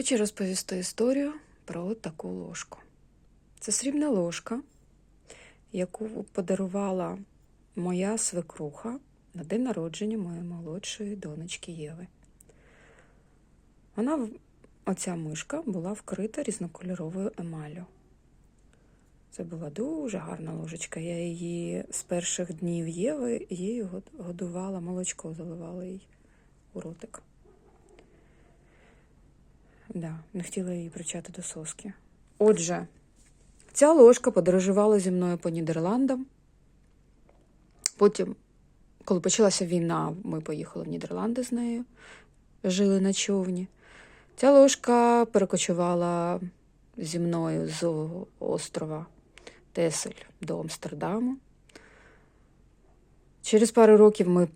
Хочу розповісти історію про таку ложку. Це срібна ложка, яку подарувала моя свекруха на день народження моєї молодшої донечки Єви. Вона, оця мишка, була вкрита різнокольоровою емаллю. Це була дуже гарна ложечка. Я її з перших днів Єви її годувала, молочко заливала їй у ротик. Да, не хотіла її причати до соски. Отже, ця ложка подорожувала зі мною по Нідерландам. Потім, коли почалася війна, ми поїхали в Нідерланди з нею, жили на човні. Ця ложка перекочувала зі мною з острова Тесель до Амстердаму. Через пару років ми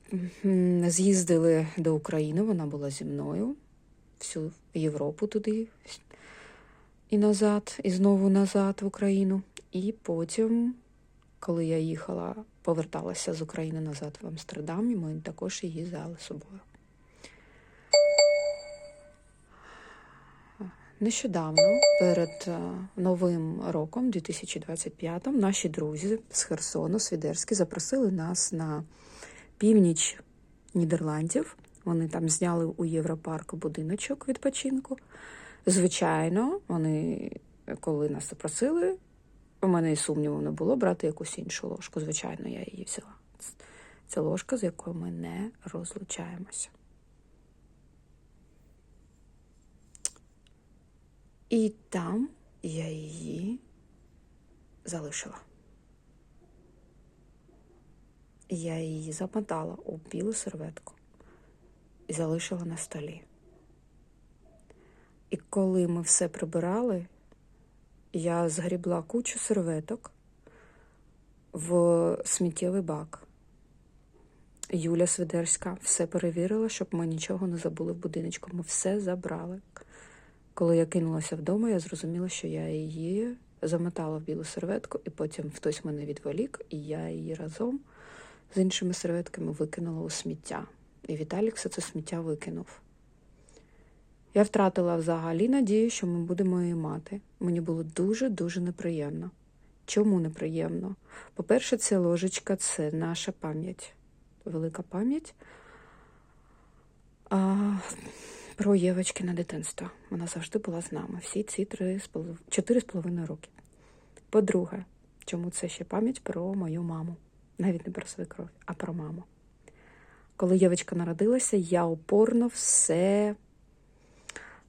з'їздили до України, вона була зі мною всю Європу туди і назад, і знову назад в Україну. І потім, коли я їхала, поверталася з України назад в Амстердам, і ми також її взяли з собою. Нещодавно, перед е, Новим роком, 2025, наші друзі з Херсону, Свідерські, запросили нас на північ Нідерландів. Вони там зняли у Європарку будиночок відпочинку. Звичайно, вони, коли нас запросили, у мене і сумніву не було брати якусь іншу ложку. Звичайно, я її взяла. Це ложка, з якою ми не розлучаємося. І там я її залишила. Я її замотала у білу серветку і залишила на столі. І коли ми все прибирали, я згрібла кучу серветок в сміттєвий бак. Юля Свидерська все перевірила, щоб ми нічого не забули в будиночку. Ми все забрали. Коли я кинулася вдома, я зрозуміла, що я її замотала в білу серветку, і потім хтось мене відволік, і я її разом з іншими серветками викинула у сміття. І Віталік все це сміття викинув. Я втратила взагалі надію, що ми будемо її мати. Мені було дуже-дуже неприємно. Чому неприємно? По-перше, ця ложечка це наша пам'ять, велика пам'ять про Євочкине дитинство. Вона завжди була з нами всі ці три з полов- чотири з половиною роки. По-друге, чому це ще пам'ять про мою маму? Навіть не про свекров, а про маму. Коли Євочка народилася, я опорно все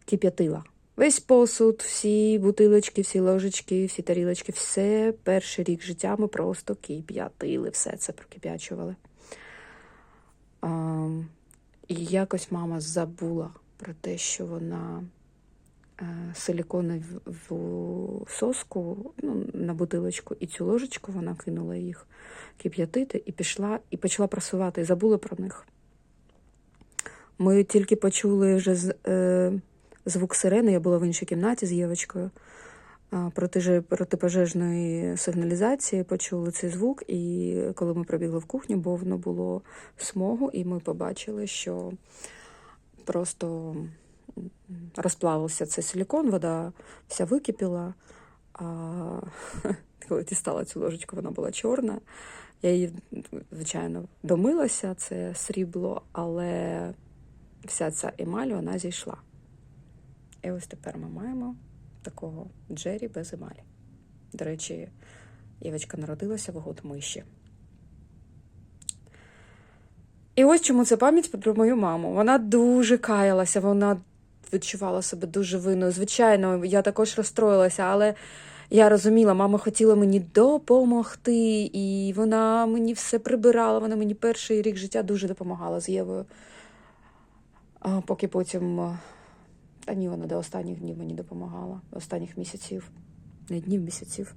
кип'ятила. Весь посуд, всі бутилочки, всі ложечки, всі тарілочки, все перший рік життя ми просто кип'ятили, все це прокип'ячували. І якось мама забула про те, що вона силіконову соску ну, на бутилочку і цю ложечку вона кинула їх кип'ятити і пішла і почала прасувати, і забула про них. Ми тільки почули вже з- е, звук сирени, я була в іншій кімнаті з Євочкою. а, протиже- Протипожежної сигналізації почули цей звук, і коли ми пробігли в кухню, бо воно було смогу, і ми побачили, що просто м, розплавився цей силікон, вода вся википіла. А коли дістала цю ложечку, вона була чорна. Я її, звичайно, домилася, це срібло, але вся ця емаль вона зійшла. І ось тепер ми маємо такого Джері без емалі. До речі, Євочка народилася в год миші. І ось чому це пам'ять про мою маму. Вона дуже каялася, вона відчувала себе дуже винною. Звичайно, я також розстроїлася, але я розуміла, мама хотіла мені допомогти, і вона мені все прибирала. Вона мені перший рік життя дуже допомагала з Євою. А поки потім, а, та ні, вона до останніх днів мені допомагала, до останніх місяців, не днів, місяців.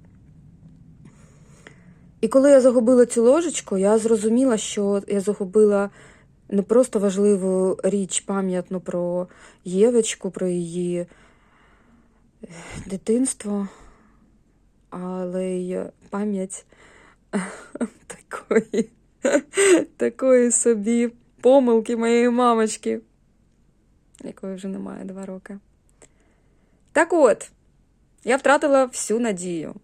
І коли я загубила цю ложечку, я зрозуміла, що я загубила не просто важливу річ пам'ятну про Євочку, про її е, дитинство, але й пам'ять такої, такої собі помилки моєї мамочки, якої вже немає два роки. Так от, я втратила всю надію.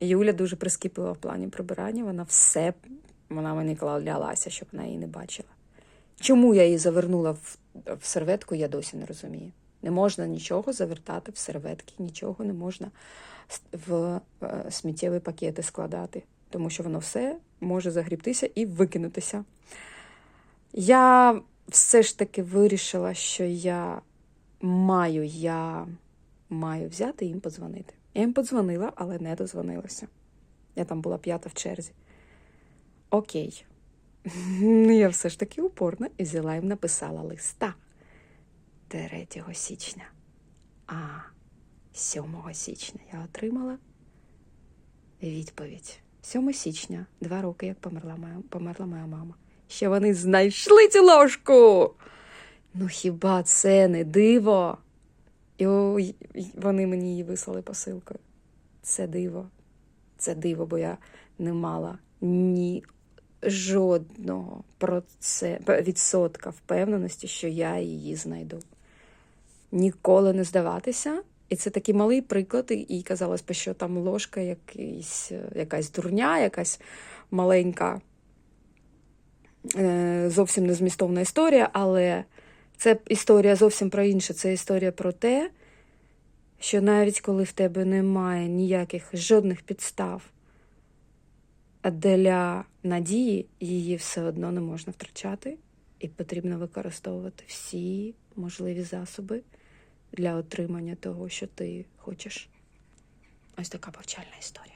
Юля дуже прискіплива в плані прибирання. Вона все, вона мені клялася, щоб вона її не бачила. Чому я її завернула в, в серветку, я досі не розумію. Не можна нічого завертати в серветки, нічого не можна в е, сміттєві пакети складати, тому що воно все може загрібтися і викинутися. Я все ж таки вирішила, що я маю, я маю взяти і їм подзвонити. Я їм подзвонила, але не дозвонилася. Я там була п'ята в черзі. Окей. Ну, я все ж таки упорна і взяла їм написала листа 3 січня. А 7 січня я отримала відповідь. 7 січня, два роки, як померла моя, померла моя мама. Що вони знайшли цю ложку. Ну хіба це не диво? І вони мені її вислали посилкою. Це диво. Це диво, бо я не мала ні жодного про це відсотка впевненості, що я її знайду. Ніколи не здаватися. І це такий малий приклад, і казалось би, що там ложка, якийсь, е, якась дурня, якась маленька, е, зовсім незмістовна історія, але це історія зовсім про інше. Це історія про те, що навіть коли в тебе немає ніяких жодних підстав для надії, її все одно не можна втрачати, і потрібно використовувати всі можливі засоби для отримання того, що ти хочеш. Ось така повчальна історія.